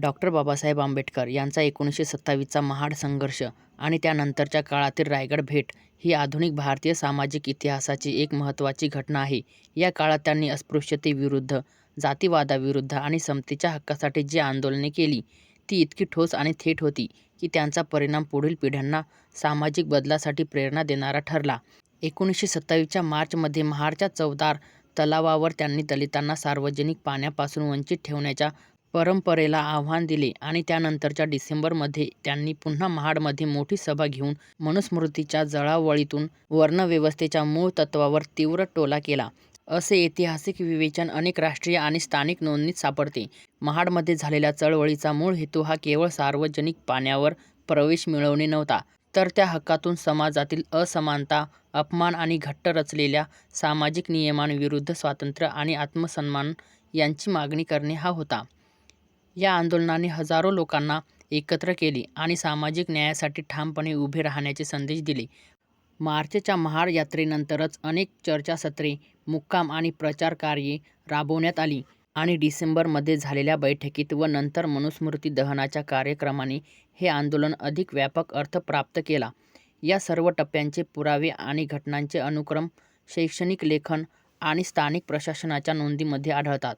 Doctor Babasaheb Ambedkar यांचा एकोणीसशे सत्तावीसचा महाड संघर्ष आणि त्यानंतरच्या काळातील रायगड भेट ही आधुनिक भारतीय सामाजिक इतिहासाची एक महत्त्वाची घटना आहे. या काळात त्यांनी अस्पृश्यतेविरुद्ध, जातीवादाविरुद्ध आणि समतेच्या हक्कासाठी जी आंदोलने केली, ती इतकी ठोस आणि थेट होती की त्यांचा परिणाम पुढील पिढ्यांना सामाजिक बदलासाठी प्रेरणा देणारा ठरला. एकोणीसशे सत्तावीसच्या मार्चमध्ये महाडच्या चवदार तलावावर त्यांनी दलितांना सार्वजनिक पाण्यापासून वंचित ठेवण्याच्या परंपरेला आव्हान दिले आणि त्यानंतरच्या डिसेंबरमध्ये त्यांनी पुन्हा महाडमध्ये मोठी सभा घेऊन मनुस्मृतीच्या जळावळीतून वर्णव्यवस्थेच्या मूळ तत्त्वावर तीव्र टोला केला, असे ऐतिहासिक विवेचन अनेक राष्ट्रीय आणि स्थानिक नोंदींत सापडते. महाडमध्ये झालेल्या चळवळीचा मूळ हेतू हा केवळ सार्वजनिक पाण्यावर प्रवेश मिळवणे नव्हता, तर त्या हक्कातून समाजातील असमानता, अपमान आणि घट्ट रचलेल्या सामाजिक नियमांविरुद्ध स्वातंत्र्य आणि आत्मसन्मान यांची मागणी करणे हा होता. या आंदोलनाने हजारो लोकांना एकत्र केले आणि सामाजिक न्यायासाठी ठामपणे उभे राहण्याचे संदेश दिले. मार्चच्या महाड यात्रेनंतरच अनेक चर्चासत्रे, मुक्काम आणि प्रचारकार्ये राबवण्यात आली आणि डिसेंबरमध्ये झालेल्या बैठकीत व नंतर मनुस्मृती दहनाच्या कार्यक्रमाने हे आंदोलन अधिक व्यापक अर्थ प्राप्त केला. या सर्व टप्प्यांचे पुरावे आणि घटनांचे अनुक्रम शैक्षणिक लेखन आणि स्थानिक प्रशासनाच्या नोंदींमध्ये आढळतात.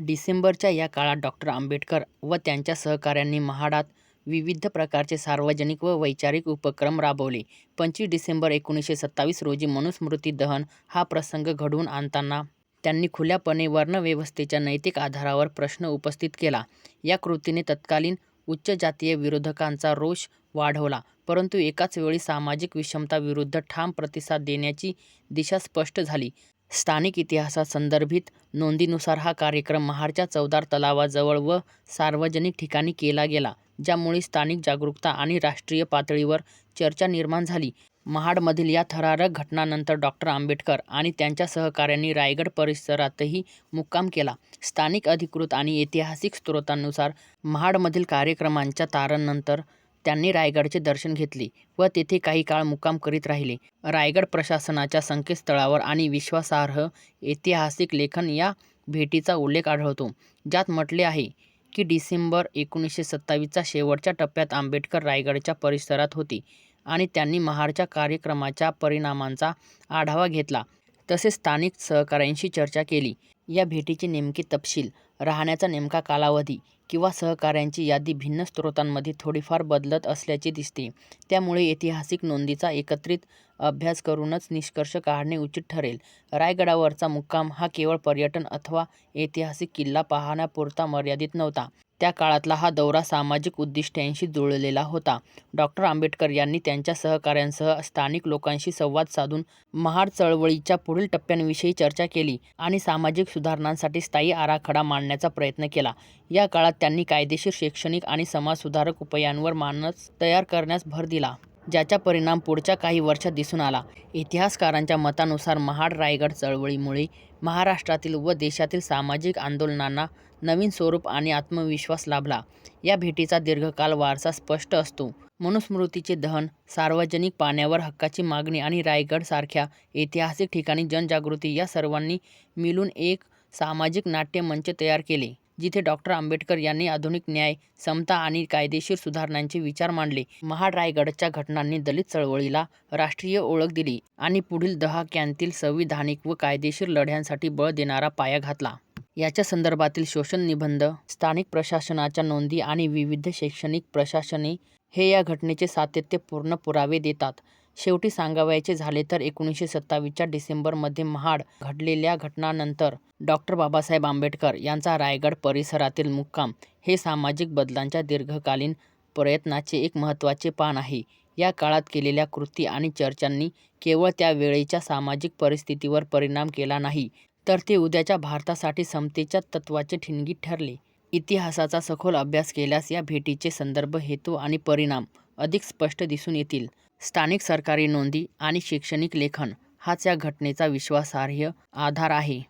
डिसेंबरच्या या काळात डॉ. आंबेडकर व त्यांच्या सहकाऱ्यांनी महाडात विविध प्रकारचे सार्वजनिक व वैचारिक उपक्रम राबवले. पंचवीस डिसेंबर एकोणीसशे सत्तावीस रोजी मनुस्मृती दहन हा प्रसंग घडवून आणताना त्यांनी खुल्यापणे वर्णव्यवस्थेच्या नैतिक आधारावर प्रश्न उपस्थित केला. या कृतीने तत्कालीन उच्चजातीय विरोधकांचा रोष वाढवला, परंतु एकाच वेळी सामाजिक विषमतांविरुद्ध ठाम प्रतिसाद देण्याची दिशा स्पष्ट झाली. स्थानिक इतिहासात संदर्भित नोंदींनुसार हा कार्यक्रम महाडच्या चवदार तलावाजवळ व सार्वजनिक ठिकाणी केला गेला, ज्यामुळे स्थानिक जागरूकता आणि राष्ट्रीय पातळीवर चर्चा निर्माण झाली. महाडमधील या थरारक घटनांनंतर डॉ. आंबेडकर आणि त्यांच्या सहकाऱ्यांनी रायगड परिसरातही मुक्काम केला. स्थानिक अधिकृत आणि ऐतिहासिक स्रोतांनुसार महाडमधील कार्यक्रमांच्या तारणानंतर त्यांनी रायगडचे दर्शन घेतले व तेथे काही काळ मुक्काम करीत राहिले. रायगड प्रशासनाच्या संकेतस्थळावर आणि विश्वासार्ह ऐतिहासिक लेखन या भेटीचा उल्लेख आढळतो, ज्यात म्हटले आहे की डिसेंबर एकोणीसशे सत्तावीसच्या शेवटच्या टप्प्यात आंबेडकर रायगडच्या परिसरात होते आणि त्यांनी महाडच्या कार्यक्रमाच्या परिणामांचा आढावा घेतला तसेच स्थानिक सहकाऱ्यांशी चर्चा केली. या भेटीचे नेमके तपशील, राहण्याचा नेमका कालावधी किंवा सहकाऱ्यांची यादी भिन्न स्रोतांमध्ये थोडीफार बदलत असल्याचे दिसते. त्यामुळे ऐतिहासिक नोंदींचा एकत्रित अभ्यास करूनच निष्कर्ष काढणे उचित ठरेल. रायगडावरचा मुक्काम हा केवळ पर्यटन अथवा ऐतिहासिक किल्ला पाहण्यापुरता मर्यादित नव्हता. त्या काळातला हा दौरा सामाजिक उद्दिष्टांशी जुळलेला होता. डॉ. आंबेडकर यांनी त्यांच्या सहकाऱ्यांसह स्थानिक लोकांशी संवाद साधून महार चळवळीच्या पुढील टप्प्यांविषयी चर्चा केली आणि सामाजिक सुधारणांसाठी स्थायी आराखडा मांडण्याचा प्रयत्न केला. या काळात त्यांनी कायदेशीर, शैक्षणिक आणि समाजसुधारक उपायांवर मानस तयार करण्यास भर दिला. ज्याचा परिणाम पुढच्या काही वर्षात दिसून आला. इतिहासकारांच्या मतानुसार महाड-रायगड चळवळीमुळे महाराष्ट्रातील व देशातील सामाजिक आंदोलनांना नवीन स्वरूप आणि आत्मविश्वास लाभला. या भेटीचा दीर्घकाल वारसा स्पष्ट असतो. मनुस्मृतीचे दहन, सार्वजनिक पाण्यावर हक्काची मागणी आणि रायगडसारख्या ऐतिहासिक ठिकाणी जनजागृती या सर्वांनी मिळून एक सामाजिक नाट्यमंच तयार केले, जिथे डॉक्टर आंबेडकर यांनी आधुनिक न्याय, समता आणि कायदेशीर सुधारणांचे विचार मांडले. महाड-रायगडच्या घटनांनी दलित चळवळीला राष्ट्रीय ओळख दिली आणि पुढील दहाक्यांतील संविधानिक व कायदेशीर लढ्यांसाठी बळ देणारा पाया घातला. याच्या संदर्भातील शोषण निबंध स्थानिक प्रशासनाच्या नोंदी आणि विविध शैक्षणिक प्रशासने हे या घटनेचे सातत्यपूर्ण पुरावे देतात. शेवटी सांगावयाचे झाले तर एकोणीसशे सत्तावीसच्या डिसेंबरमध्ये महाड घडलेल्या घटनानंतर डॉ. बाबासाहेब आंबेडकर यांचा रायगड परिसरातील मुक्काम हे सामाजिक बदलांच्या दीर्घकालीन प्रयत्नाचे एक महत्त्वाचे पान आहे. या काळात केलेल्या कृती आणि चर्चांनी केवळ त्या वेळेच्या सामाजिक परिस्थितीवर परिणाम केला नाही, तर ते उद्याच्या भारतासाठी समतेच्या तत्त्वाचे ठिणगी ठरले. इतिहासाचा सखोल अभ्यास केल्यास या भेटीचे संदर्भ, हेतू आणि परिणाम अधिक स्पष्ट दिसून येतील. स्थानिक सरकारी नोंदी आणि शैक्षणिक लेखन हाच या घटनेचा विश्वासार्ह आधार आहे.